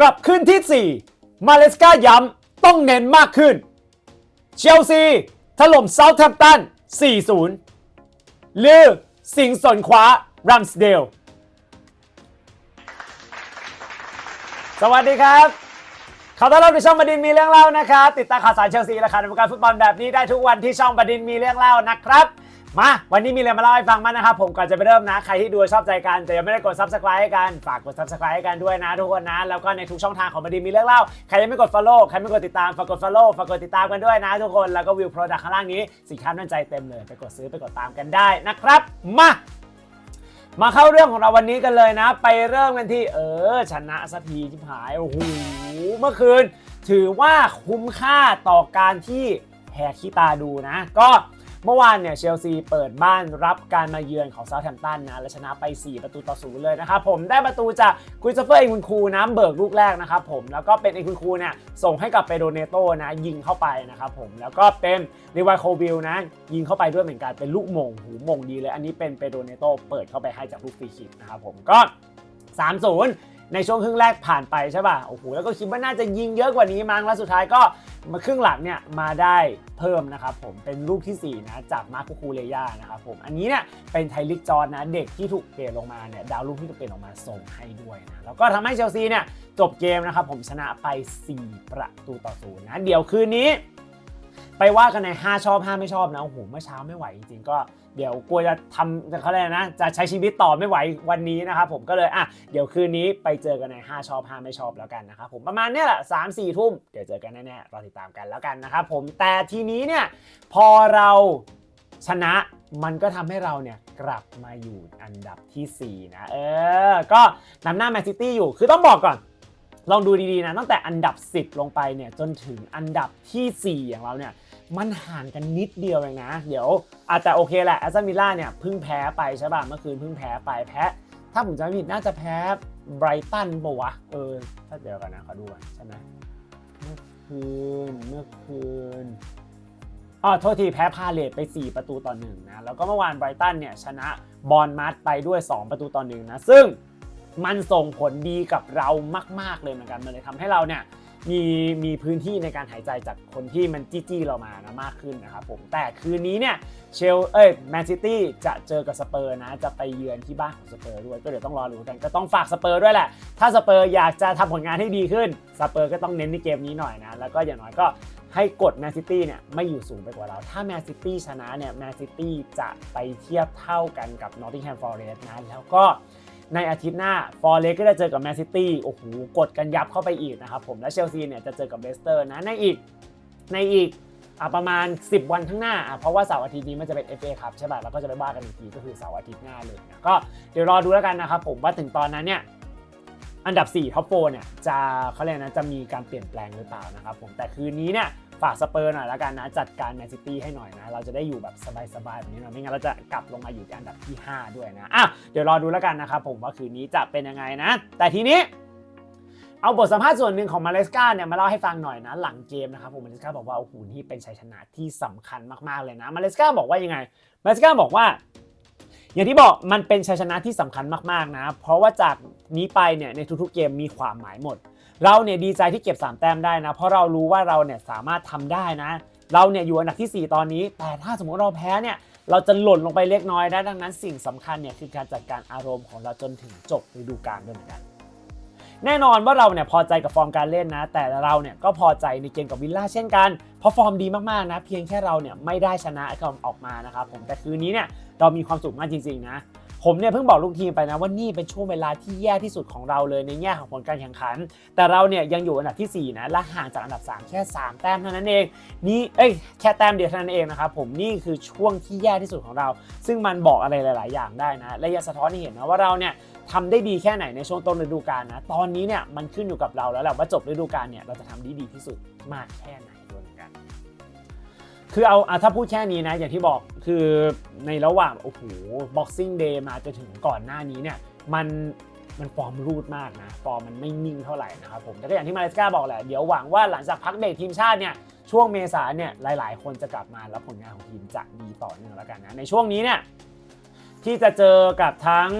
กลับขึ้นที่ 4 มาเลสกาย้ำต้องเน้นมากขึ้น เชลซี ถล่มเซาท์แทมป์ตัน 4-0 ลือ สิงสนขวารัมสเดล สวัสดีครับขอต้อนรับในช่องบดินทร์มีเรื่องเล่านะครับ ติดตามข่าวสารเชลซีและข่าวในวงการฟุตบอลแบบนี้ได้ทุกวันที่ช่องบดินทร์มีเรื่องเล่านะครับ มา วันนี้มีเรื่องมาเล่าให้ฟังมันนะครับ ผมก่อนจะไปเริ่มนะ ใครที่ดูชอบใจกัน แต่ยังไม่ได้กด subscribe ให้กัน ฝากกด subscribe ให้กันด้วยนะทุกคนนะ แล้วก็ในทุกช่องทางของบดินทร์มีเรื่องเล่า ใครยังไม่กด follow ใครไม่กดติดตาม ฝากกด follow ฝากกดติดตามกันด้วยนะทุกคน แล้วก็วิวโปรดักข้างล่างนี้สินค้าน่าใจเต็มเลย ไปกดซื้อไปกดตามกันได้นะครับ มา มาเข้าเรื่องของเราวันนี้กันเลยนะ ไปเริ่มกันที่ เออ ชนะสักทีที่หาย โอ้โห เมื่อคืน ถือว่าคุ้มค่าต่อการที่แหกขี้ตาดูนะ ก็ เมื่อวานเนี่ยเชลซีเปิดบ้านรับการมาเยือนของเซาท์แฮมป์ตันนะและชนะไป 4 ประตูต่อศูนย์เลยนะครับผมได้ประตูจากกุยซเฟอร์เองคุณครูนะเบิกลูกแรกนะครับผมแล้วก็เป็นเองคุณครูเนี่ยส่งให้กับเปโดเนโตนะยิงเข้าไปนะครับผมแล้วก็เป็นรีวายโควิลนะยิงเข้าไปด้วยเหมือนกันเป็นลูกมงหูมงดีเลย อันนี้เป็นเปโดเนโตเปิดเข้าไปให้จากลูกฟรีคิกนะครับผมก็ 3-0 ในช่วงครึ่งแรกผ่านไปใช่ป่ะ โอ้โห แล้วก็คิดว่าน่าจะยิงเยอะกว่านี้มั้ง แล้วสุดท้ายก็ มาครึ่งหลังเนี่ยมาได้เพิ่มนะครับผมเป็นลูกทีสี่ 4 นะ จากมาร์คคูเลย่านะครับผมอันนี้เนี่ยเป็นไทลิกจอนนะ เด็กที่ถูกเปลี่ยนลงมาเนี่ยดาวลูกที่ถูกเปลี่ยนลงมาส่งให้ด้วยนะแล้วก็ทำให้เชลซีเนี่ยจบเกมนะครับผมชนะไป 4 ประตูต่อศูนย์นะเดี๋ยวคืนนี้ ไปว่ากันใน 5 ชอบ 5 ไม่ชอบนะโอ้โหเมื่อเช้าไม่ไหวจริงๆก็เดี๋ยวกลัวจะทำเขาเรียกนะ จะใช้ชีวิตต่อไม่ไหววันนี้นะครับผมก็เลยอะเดี๋ยวคืนนี้ไปเจอกันใน 5 ชอบ 5 ไม่ชอบแล้วกันนะครับผมประมาณเนี้ยแหละ3 4ทุ่มเดี๋ยวเจอกันแน่ๆรอติดตามกันแล้วกันนะครับผมแต่ทีนี้เนี่ยพอเราชนะมันก็ทำให้เราเนี่ยกลับมาอยู่อันดับทีสี่ 4 นะ เออ ก็นำหน้าแมนซิตี้อยู่ คือต้องบอกก่อน ลองดูดีๆนะ ตั้งแต่อันดับ 10 ลงไปเนี่ยจนถึงอันดับทีสี่4 อย่างเราเนี่ย มันห่างกันนิดเดียวเองนะ เดี๋ยวอาจจะโอเคแหละแอสตันวิลล่าเนี่ยเพิ่งแพ้ไปใช่ป่ะเมื่อคืนเพิ่งแพ้ไปแพ้ ถ้าผมจำไม่ผิดน่าจะแพ้ไบรตันปะวะเออถ้าเดี๋ยวกันนะขอดูก่อนใช่ไหมเมื่อคืนเมื่อคืนอ๋อโทษทีแพ้พาเลตไป 4 ประตูต่อหนึ่งนะแล้วก็เมื่อวานไบรตันเนี่ยชนะบอลมัดไปด้วย 2 ประตูต่อหนึ่งนะซึ่งมันส่งผลดีกับเรามาก ๆ เลยเหมือนกัน มันเลยทำให้เราเนี่ย มีมีพื้นที่ในการหายใจจากคนที่มันจี้จี้เรามานะมากขึ้นนะครับผมแต่คืนนี้เนี่ยเชลเอ้ยแมนซิตี้จะเจอกับสเปอร์นะ จะไปเยือนที่บ้านของสเปอร์ด้วย ก็เดี๋ยวต้องรอดูกันก็ต้องฝากสเปอร์ด้วยแหละ ถ้าสเปอร์อยากจะทำผลงานให้ดีขึ้นสเปอร์ก็ต้องเน้นในเกมนี้หน่อยนะ แล้วก็อย่างน้อยก็ให้กดแมนซิตี้เนี่ยไม่อยู่สูงไปกว่าเรา ถ้าแมนซิตี้ชนะเนี่ยแมนซิตี้จะไปเทียบเท่ากันกับนอตติงแฮมฟอร์เรสต์นะแล้วก็ ในอาทิตย์หน้าฟอร์เรสก็จะเจอกับแมนซิตี้โอ้โหกดกันยับเข้าไปอีกนะครับผมและเชลซีเนี่ยจะเจอกับเลสเตอร์นะในอีกในอีกอประมาณ 10 วันข้างหน้า เพราะว่าเสาร์อาทิตย์นี้มันจะเป็น FA ครับใช่ป่ะแล้วก็จะไปว่ากันอีกทีก็คือเสาร์อาทิตย์หน้าเลยนะก็เดี๋ยวรอดูแล้วกันนะครับผมว่าถึงตอนนั้นเนี่ยอันดับ4ท็อปโฟเนี่ยจะเขาเรียกนะจะมีการเปลี่ยนแปลงหรือเปล่านะครับผมแต่คืนนี้เนี่ย ฝากสเปอร์หน่อยแล้วกันนะ จัดการแมนซิตี้ให้หน่อยนะ เราจะได้อยู่แบบสบายๆแบบนี้หนะไม่งั้นเราจะกลับลงมาอยู่ที่อันดับที่ 5 ด้วยนะอะเดี๋ยวรอดูแล้วกันนะครับผมว่าคืนนี้จะเป็นยังไงนะ แต่ทีนี้เอาบทสัมภาษณ์ส่วนหนึ่งของมาเลสกาเนี่ยมาเล่าให้ฟังหน่อยนะ หลังเกมนะครับผมมาเลสกาบอกว่าโอ้โหนี่เป็นชัยชนะที่สำคัญมากๆเลยนะมาเลสกาบอกว่ายังไงมาเลสกาบอกว่า อย่างที่บอกมันเป็นชัยชนะที่สำคัญมากๆนะ เพราะว่าจากนี้ไปเนี่ยในทุกๆเกมมีความหมายหมด เราเนี่ยดีใจที่เก็บ 3 แต้มได้นะ เพราะเรารู้ว่าเราเนี่ยสามารถทำได้นะ เราเนี่ยอยู่อันดับทีสี่ 4 ตอนนี้ แต่ถ้าสมมติเราแพ้เนี่ยเราจะหล่นลงไปเล็กน้อยนะดังนั้นสิ่งสำคัญเนี่ยคือการจัดการอารมณ์ของเราจนถึงจบฤดูกาลด้วยเหมือนกันแน่นอนว่าเราเนี่ยพอใจกับฟอร์มการเล่นนะ แต่เราเนี่ยก็พอใจในเกมกับวิลล่าเช่นกัน เพราะฟอร์มดีมากๆนะ เพียงแค่เราเนี่ยไม่ได้ชนะออกมานะครับผมแต่คืนนี้เนี่ยเรามีความสุขมากจริงๆนะ ผมเนี่ยเพิ่งบอกลูกทีมไปนะว่านี่เป็นช่วงเวลาที่แย่ที่สุดของเราเลยในแง่ของผลการแข่งขัน แต่เราเนี่ยยังอยู่อันดับทีสี่ 4 นะ และห่างจากอันดับ 3 แค่ 3 แต้มเท่านั้นเอง นี่เอ้ยแค่แต้มเดียวเท่านั้นเองนะครับผมนี่คือช่วงที่แย่ที่สุดของเรา ซึ่งมันบอกอะไรหลาย ๆ อย่างได้นะและยังสะท้อนให้เห็นนะว่าเราเนี่ยทำได้ดีแค่ไหนในช่วงต้นฤดูกาลนะตอนนี้เนี่ยมันขึ้นอยู่กับเราแล้วแหละว่าจบฤดูกาลเนี่ยเราจะทำได้ดีที่สุดมากแค่ไหน คือเอาอถ้าพูดแค่นี้นะ อย่างที่บอกคือในระหว่างโอ้โห boxing day มาจนถึงก่อนหน้านี้เนี่ย มันมันฟอร์มรูดมากนะ ฟอร์มมันไม่นิ่งเท่าไหร่นะครับผมแต่ก็อย่างที่มาเลสกาบอกแหละ เดี๋ยวหวังว่าหลังจากพักเบรกทีมชาติเนี่ย ช่วงเมษาเนี่ยหลาย ๆ คนจะกลับมาแล้วผลงานของทีมจะดีต่อเนื่องแล้วกันนะ ในช่วงนี้เนี่ย ที่จะเจอกับทั้ง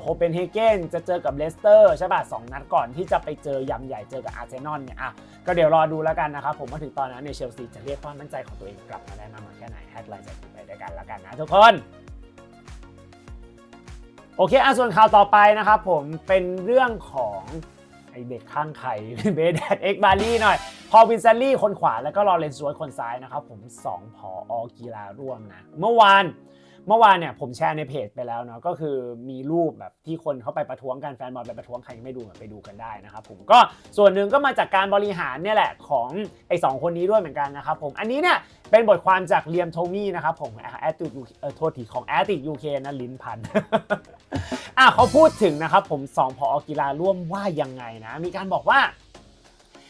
โคเปนเฮเกนจะเจอกับเลสเตอร์ใช่ป่ะสองนัดก่อนที่จะไปเจอยำใหญ่เจอกับอาร์เซนอลเนี่ยอะก็เดี๋ยวรอดูแล้วกันนะครับ ผมว่าถึงตอนนั้นเนเชลซีจะเรียกความมั่นใจของตัวเองกลับมาได้มากน้อยแค่ไหนแฮดไลน์จะติดไปด้วยกันแล้วกันนะทุกคนโอเคอะส่วนข่าวต่อไปนะครับผมเป็นเรื่องของไอเด็กข้างไข่เบเดดเอ็กบารีหน่อย พอวินเซลลี่คนขวาแล้วก็ลอเรนซ์วยคนซ้ายนะครับผม2ผออกีฬาร่วมนะ เมื่อวาน เมื่อวานเนี่ยผมแชร์ในเพจไปแล้วเนาะก็คือมีรูปแบบที่คนเข้าไปประท้วงกันแฟนบอลไปประท้วงใครยังไม่ดูไปดูกันได้นะครับผมก็ส่วนหนึ่งก็มาจากการบริหารเนี่ยแหละของไอ้สองคนนี้ด้วยเหมือนกันนะครับผมอันนี้เนี่ยเป็นบทความจากเลียมโทมี่นะครับผมแอตติเออโทษทีของแอตติยูเคนะลิ้นพันอะเขาพูดถึงนะครับผมสองพอกีฬาร่วมว่ายังไงนะมีการบอกว่า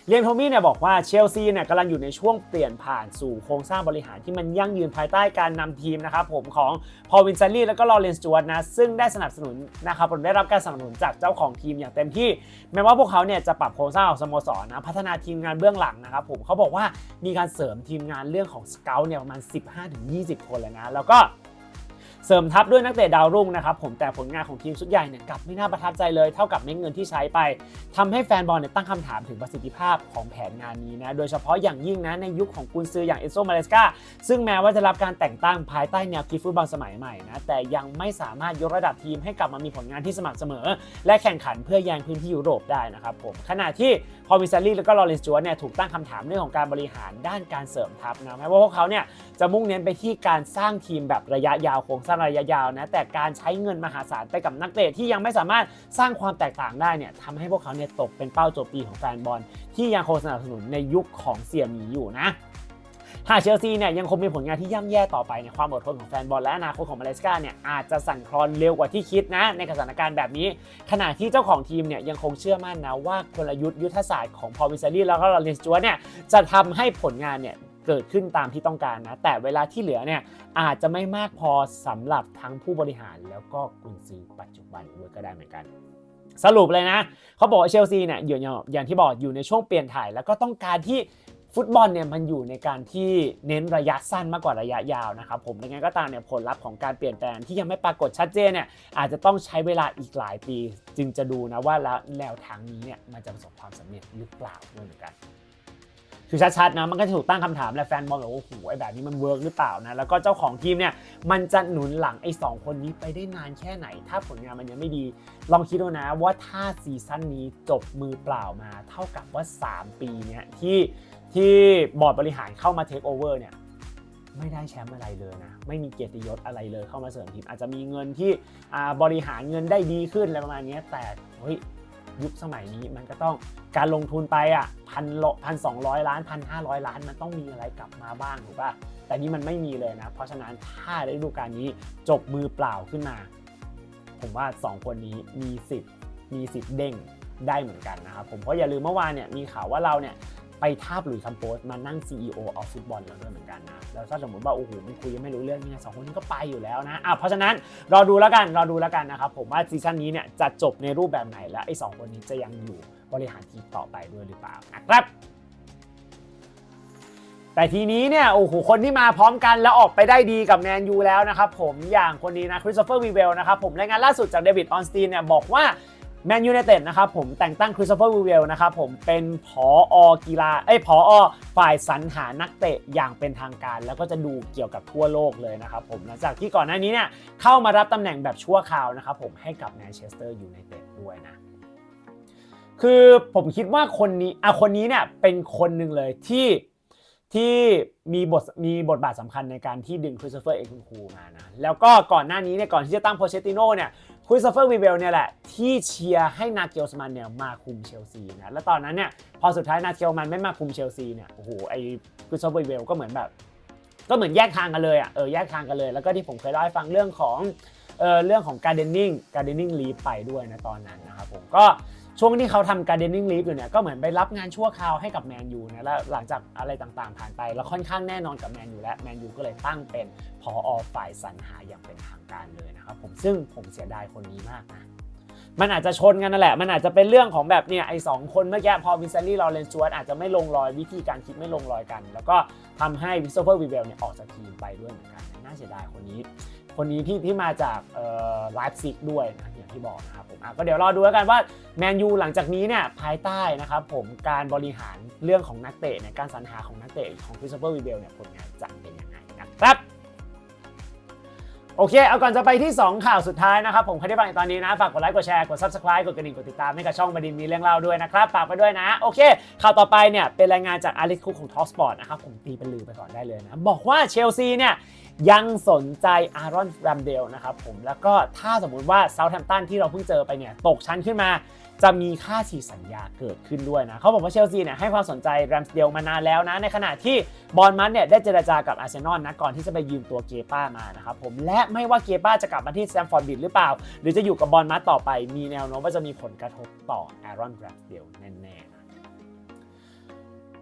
เลียมโทมี่เนี่ยบอกว่าเชลซีเนี่ยกำลังอยู่ในช่วงเปลี่ยนผ่านสู่โครงสร้างบริหารที่มันยั่งยืนภายใต้การนำทีมนะครับผมของพอวินเซลลี่แล้วก็ลอเรนซ์จวดนะซึ่งได้สนับสนุนนะครับผมได้รับการสนับสนุนจากเจ้าของทีมอย่างเต็มที่ แม้ว่าพวกเขาเนี่ยจะปรับโครงสร้างของสโมสรนะพัฒนาทีมงานเบื้องหลังนะครับผมเขาบอกว่ามีการเสริมทีมงานเรื่องของสเกลเนี่ยประมาณ 15-20 คนเลยนะแล้วก็ เสริมทัพด้วยนักเตะดาวรุ่งนะครับผมแต่ผลงานของทีมชุดใหญ่เนี่ยกลับไม่น่าประทับใจเลยเท่ากับเม็ดเงินที่ใช้ไปทำให้แฟนบอลเนี่ยตั้งคำถามถึงประสิทธิภาพของแผนงานนี้นะโดยเฉพาะอย่างยิ่งนะในยุคของกุนซืออย่างเอโซมาเลสกาซึ่งแม้ว่าจะรับการแต่งตั้งภายใต้แนวคิดฟุตบอลสมัยใหม่นะแต่ยังไม่สามารถยกระดับทีมให้กลับมามีผลงานที่สม่ำเสมอ และแข่งขันเพื่อแย่งพื้นที่ยุโรปได้นะครับผมขณะที่พอมิซารีแล้วก็ลอเรนซ์จวเนี่ยถูกตั้งคำถามเรื่องของการบริหารด้านการเสริมทัพนะแม้ว่าพวกเขาเนี่ยจะมุ่งเน้นไปที่การสร้างทีมแบบระยะยาวโครงสร้างระยะยาวนะแต่การใช้เงินมหาศาลไปกับนักเตะที่ยังไม่สามารถสร้างความแตกต่างได้เนี่ยทำให้พวกเขาเนี่ยตกเป็นเป้าโจมตีของแฟนบอล ที่ยังคงสนับสนุนในยุคของเสี่ยมีอยู่นะหากเชลซีเนี่ยยังคงมีผลงานที่ย่ำแย่ต่อไปเนี่ยความอดทนของแฟนบอลและอนาคตของมาเลสกาเนี่ยอาจจะสั่นคลอนเร็วกว่าที่คิดนะ ในสถานการณ์แบบนี้ ขณะที่เจ้าของทีมเนี่ยยังคงเชื่อมั่นนะว่ากลยุทธ์ยุทธศาสตร์ของพอวิซลลี่แล้วก็ลอเรนซ์จวเนี่ยจะทำให้ผลงานเนี่ย เกิดขึ้นตามที่ต้องการนะ แต่เวลาที่เหลือเนี่ยอาจจะไม่มากพอสำหรับทั้งผู้บริหารแล้วก็กุนซือปัจจุบันด้วยก็ได้เหมือนกัน สรุปเลยนะ เขาบอกว่าเชลซีเนี่ยอยู่อย่างอย่างที่บอกอยู่ในช่วงเปลี่ยนถ่าย แล้วก็ต้องการที่ฟุตบอลเนี่ยมันอยู่ในการที่เน้นระยะสั้นมากกว่าระยะยาวนะครับผมยังไงก็ตามเนี่ยผลลัพธ์ของการเปลี่ยนแปลงที่ยังไม่ปรากฏชัดเจนเนี่ยอาจจะต้องใช้เวลาอีกหลายปี จึงจะดูนะว่าแล้วแนวทางนี้เนี่ยมันจะประสบความสำเร็จหรือเปล่าด้วยเหมือนกัน คือชัดๆนะมันก็จะถูกตั้งคำถามและแฟนบอลบอกว่าโอ้โหไอ้แบบนี้มันเวิร์กหรือเปล่านะแล้วก็เจ้าของทีมเนี่ยมันจะหนุนหลังไอ้สองคนนี้ไปได้นานแค่ไหน ถ้าผลงานมันยังไม่ดี ลองคิดดูนะว่าถ้าซีซั่นนี้จบมือเปล่ามา เท่ากับว่า 3 ปีเนี่ยที่ที่บอร์ดบริหารเข้ามาเทคโอเวอร์เนี่ยไม่ได้แชมป์อะไรเลยนะ ไม่มีเกียรติยศอะไรเลยเข้ามาเสริมทีม อาจจะมีเงินที่อ่าบริหารเงินได้ดีขึ้นอะไรประมาณนี้แต่เฮ้ย ยุคสมัยนี้มันก็ต้องการลงทุนไปอะพันพันสองร้อยล้านพันห้าร้อยล้านมันต้องมีอะไรกลับมาบ้างถูกป่ะแต่นี่มันไม่มีเลยนะ เพราะฉะนั้นถ้าฤดูกาลนี้จบมือเปล่าขึ้นมา ผมว่า 2 คนนี้มีสิทธิ์มีสิทธิ์เด้งได้เหมือนกันนะครับผมเพราะอย่าลืมเมื่อวานเนี่ยมีข่าวว่าเราเนี่ย ไปทาบหลุยส์คัมโปสมานั่ง CEO of ฟุตบอลแล้วด้วยเหมือนกันนะ แล้วถ้าสมมติว่าโอ้โหมันคุยยังไม่รู้เรื่องเนี่ยสองคนนี้ก็ไปอยู่แล้วนะอะเพราะฉะนั้นรอดูแล้วกันรอดูแล้วกันนะครับผมว่าซีซั่นนี้เนี่ยจะจบในรูปแบบไหนและไอ้สองคนนี้จะยังอยู่บริหารทีมต่อไปด้วยหรือเปล่านะครับแต่ทีนี้เนี่ยโอ้โหคนที่มาพร้อมกันแล้วออกไปได้ดีกับแมนยูแล้วนะครับผมอย่างคนนี้นะคริสโตเฟอร์วีเวลนะครับผมรายงานล่าสุดจากเดวิดออนสตีนเนี่ยบอกว่า แมนยู i นเต็ดนะครับผมแต่งตั้งคริสโตเฟอร์วีเวลนะครับผมเป็นผออกีฬาเอ้ยผอฝ่ายสรรหานักเตะอย่างเป็นทางการ แล้วก็จะดูเกี่ยวกับทั่วโลกเลยนะครับผมหลังจากที่ก่อนหน้านี้เนี่ยเข้ามารับตำแหน่งแบบชั่วคราวนะครับผมให้กับแมนเชสเตอร์ยูไนเต็ดด้วยนะคือผมคิดว่าคนนี้อะคนนี้เนี่ยเป็นคนหนึ่งเลยที่ที่มีบทมีบทบาทสำคัญในการที่ดึงคริสโตเฟอร์เอคุนคูมานะแล้วก็ก่อนหน้านี้เนี่ยก่อนที่จะตั้งโพเชติโน่เนี่ย คริสโตเฟอร์วีเวลเนี่ยแหละ ที่เชียร์ให้นาเกลสมันเนี่ยมาคุมเชลซีนะแล้วตอนนั้นเนี่ยพอสุดท้ายนาเกลมันไม่มาคุมเชลซีเนี่ยโอ้โหไอคริสโตเฟอร์วีเวลก็เหมือนแบบ ก็เหมือนแยกทางกันเลยอะเออแยกทางกันเลย แล้วก็ที่ผมเคยเล่าให้ฟังเรื่องของเออเรื่องของการเดนนิ่งการเดนนิ่งลีไปด้วยนะตอนนั้นนะครับผมก็ ช่วงที่เขาทำการเดนนิ่งลีฟอยู่เนี่ยก็เหมือนไปรับงานชั่วคราวให้กับแมนยูนะแล้วหลังจากอะไรต่างๆผ่านไป แล้วค่อนข้างแน่นอนกับแมนยูและแมนยูก็เลยตั้งเป็นพออฝ่ายสรรหาอย่างเป็นทางการเลยนะครับผมซึ่งผมเสียดายคนนี้มากนะมันอาจจะชนกันนั่นแหละ มันอาจจะเป็นเรื่องของแบบเนี่ยไอ้สองคนเมื่อกี้พอวินเซนลี่ลอเรนจวตอาจจะไม่ลงรอยวิธีการคิดไม่ลงรอยกัน แล้วก็ทำให้วิสโซเฟอร์วีเวลเนี่ยออกจากทีมไปด้วยเหมือนกัน น่าเสียดายคนนี้ คนนี้ที่ที่มาจากเอ่อไลฟ์ซิกด้วยนะ อย่างที่บอกนะครับผมอะก็เดี๋ยวรอดูแล้วกันว่าแมนยูหลังจากนี้เนี่ยภายใต้นะครับผมการบริหารเรื่องของนักเตะเนี่ยการสรรหาของนักเตะของคริสโตเฟอร์วีเบลเนี่ยผลงานจะเป็นยังไงนะครับโอเค เอาก่อนจะไปที่ 2 ข่าวสุดท้ายนะครับ ผมใครที่ฟังตอนนี้นะ ฝากกดไลค์ กดแชร์ กด subscribe กดกระดิ่ง กดติดตามให้กับช่องบดินมีเรื่องเล่าด้วยนะครับ ฝากไปด้วยนะ โอเค ข่าวต่อไปเนี่ย เป็นรายงานจากอาริคุกของ Talk Sport นะครับ ผมตีเป็นลือไปก่อนได้เลยนะ บอกว่าเชลซีเนี่ย ยังสนใจอารอนแรมเดลนะครับผมแล้วก็ถ้าสมมุติว่าเซาท์แฮมป์ตันที่เราเพิ่งเจอไปเนี่ยตกชั้นขึ้นมา จะมีค่าฉีกสัญญาเกิดขึ้นด้วยนะเขาบอกว่าเชลซีเนี่ยให้ความสนใจแรมสเดลมานานแล้วนะ ในขณะที่บอลมัสเนี่ยได้เจรจากับอาร์เซนอลนะก่อนที่จะไปยืมตัวเกป้ามานะครับผมและไม่ว่าเกป้าจะกลับมาที่แซมฟอร์ดบิดหรือเปล่า หรือจะอยู่กับบอลมัสต่อไปมีแนวโน้มว่าจะมีผลกระทบต่อแอรอนแรมสเดลแน่ๆนะ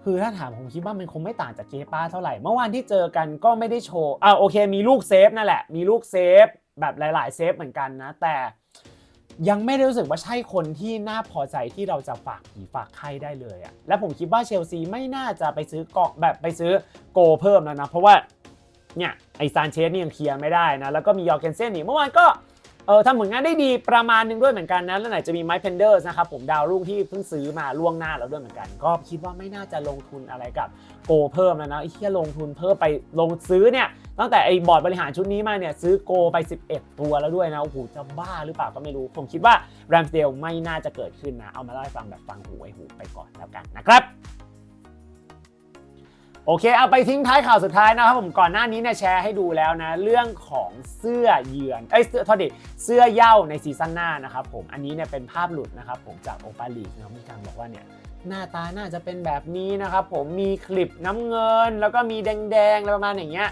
คือถ้าถามผมคิดว่ามันคงไม่ต่างจากเกป้าเท่าไหร่ เมื่อวานที่เจอกันก็ไม่ได้โชว์อ่าโอเคมีลูกเซฟนั่นแหละ มีลูกเซฟแบบหลาย ๆ เซฟเหมือนกันนะ แต่ยังไม่ได้รู้สึกว่าใช่คนที่น่าพอใจที่เราจะฝากผีฝากไข้ได้เลยอะและผมคิดว่าเชลซีไม่น่าจะไปซื้อกองแบบไปซื้อโกเพิ่มแล้วนะ เพราะว่าเนี่ยไอซานเชสนี่ยังเคลียร์ไม่ได้นะ แล้วก็มียอร์เกนเซนนี่เมื่อวานก็ เออทำผลงานได้ดีประมาณหนึงด้วยเหมือนกันนะแล้วไหนจะมีไมค์เพนเดอร์สนะครับผมดาวรุ่งที่เพิ่งซื้อมาล่วงหน้าแล้วด้วยเหมือนกัน ก็คิดว่าไม่น่าจะลงทุนอะไรกับโกเพิ่มแล้วนะไอ้ที่ลงทุนเพิ่มไปลงซื้อเนี่ยตั้งแต่ไอ้บอร์ดบริหารชุดนี้มาเนี่ยซื้อโกไป 11 ตัวแล้วด้วยนะโอ้โหจะบ้าหรือเปล่าก็ไม่รู้ ผมคิดว่าแรมสเดลไม่น่าจะเกิดขึ้นนะ เอามาเล่าให้ฟังแบบฟังหูไว้หูไปก่อนแล้วกันนะครับ โอเคเอาไปทิ้งท้ายข่าวสุดท้ายนะครับผมก่อนหน้านี้เนี่ยแชร์ให้ดูแล้วนะ เรื่องของเสื้อเยือนเอ้ยเสื้อโทษดิเสื้อเย้าในซีซั่นหน้านะครับผมอันนี้เนี่ยเป็นภาพหลุดนะครับผมจากโอปาลีกนะมีการบอกว่าเนี่ยหน้าตาน่าจะเป็นแบบนี้นะครับผมมีคลิปน้ำเงิน แล้วก็มีแดงๆอะไรประมาณอย่างเงี้ย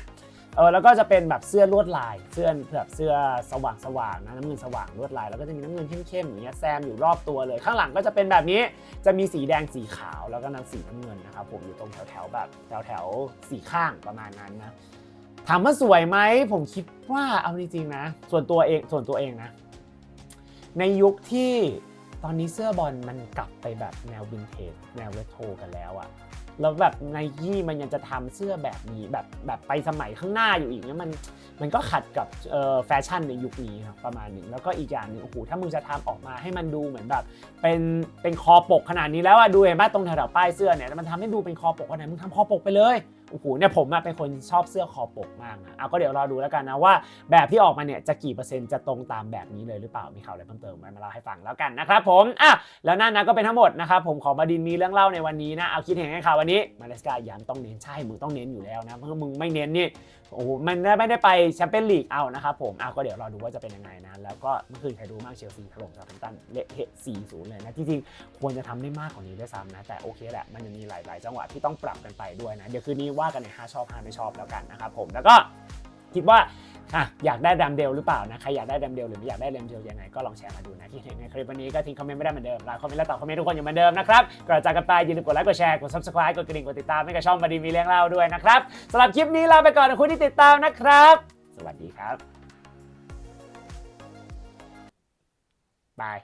เออแล้วก็จะเป็นแบบเสื้อลวดลาย เสื้อแบบเสื้อสว่างๆนะน้ำเงินสว่างลวดลายแล้วก็จะมีน้ำเงินเข้มๆอย่างเงี้ยแซมอยู่รอบตัวเลย ข้างหลังก็จะเป็นแบบนี้จะมีสีแดงสีขาวแล้วก็น้ำสีน้ำเงินนะครับผมอยู่ตรงแถวๆแบบแถวๆสีข้างประมาณนั้นนะถามว่าสวยไหมผมคิดว่าเอาจริงๆนะ ส่วนตัวเองส่วนตัวเองนะ ในยุคที่ตอนนี้เสื้อบอลมันกลับไปแบบแนววินเทจแนวเรโทรกันแล้วอะ แล้วแบบไนกี้มันยังจะทำเสื้อแบบนี้แบบแบบไปสมัยข้างหน้าอยู่อีกเนี่ยมันมันก็ขัดกับแฟชั่นในยุคนี้ครับประมาณหนึ่งแล้วก็อีกอย่างหนึ่งโอ้โหถ้ามึงจะทำออกมาให้มันดูเหมือนแบบ เป็นเป็นคอปกขนาดนี้แล้วอะดูเห็นไหมตรงแถวๆป้ายเสื้อเนี่ยมันทำให้ดูเป็นคอปกขนาดมึงทำคอปกไปเลย โอ้โหเนี่ยผมเป็นคนชอบเสื้อคอปกมากนะเอาก็เดี๋ยวรอดูแล้วกันนะว่า แบบที่ออกมาเนี่ยจะกี่เปอร์เซ็นต์จะตรงตามแบบนี้เลยหรือเปล่ามีข่าวอะไรเพิ่มเติมมมาเล่าให้ฟังแล้วกันนะครับผมอะแล้วนั่นนะก็เป็นทั้งหมดนะครับผมของบดินมีเรื่องเล่าในวันนี้นะเอาคิดเห็นไงข่าววันนี้มาเลสกาย้ำต้องเน้นใช่มึงต้องเน้นอยู่แล้วนะเพราะมึงไม่เน้นนี่โอ้โหมันไม่ได้ไปแชมเปี้ยนลีกเอานะครับผมอะก็เดี๋ยวรอดูว่าจะเป็นยังไงนะแล้วก็เมื่อคืนใครดูมากเชลซีถล่มซาร์แฮมป์ตันเละเทะ4-0เลยนะที่จริงควรจะทำได้มากกว่านี้ด้วยซ้ำนะแต่โอเคแหละมันยังมีหลาย ๆ จังหวะที่ต้องปรับกันไปด้วยนะเดี๋ยวคืนนี้ว่ากันใน5ชอบ5ไม่ชอบแล้วกันนะครับผมแล้วก็คิดว่าอะอยากได้แรมเดลหรือเปล่านะใครอยากได้แรมเดลหรือไม่อยากได้แรมเดลยังไงก็ลองแชร์มาดูนะที่เห็นในคลิปวันนี้ก็ทิ้งคอมเมนต์ไม่ได้เหมือนเดิมไลค์คอมเมนต์และตอบคอมเมนต์ทุกคนอยู่เหมือนเดิมนะครับก่อนจากกันไปอย่าลืมกดไลค์กดแชร์กด subscribe กดกระดิ่งกดติดตามให้กับช่องบดีมีเรื่องเล่าด้วยนะครับสำหรับคลิปนี้ลาไปก่อนขอบคุณที่ติดตามนะครับ สวัสดีครับบาย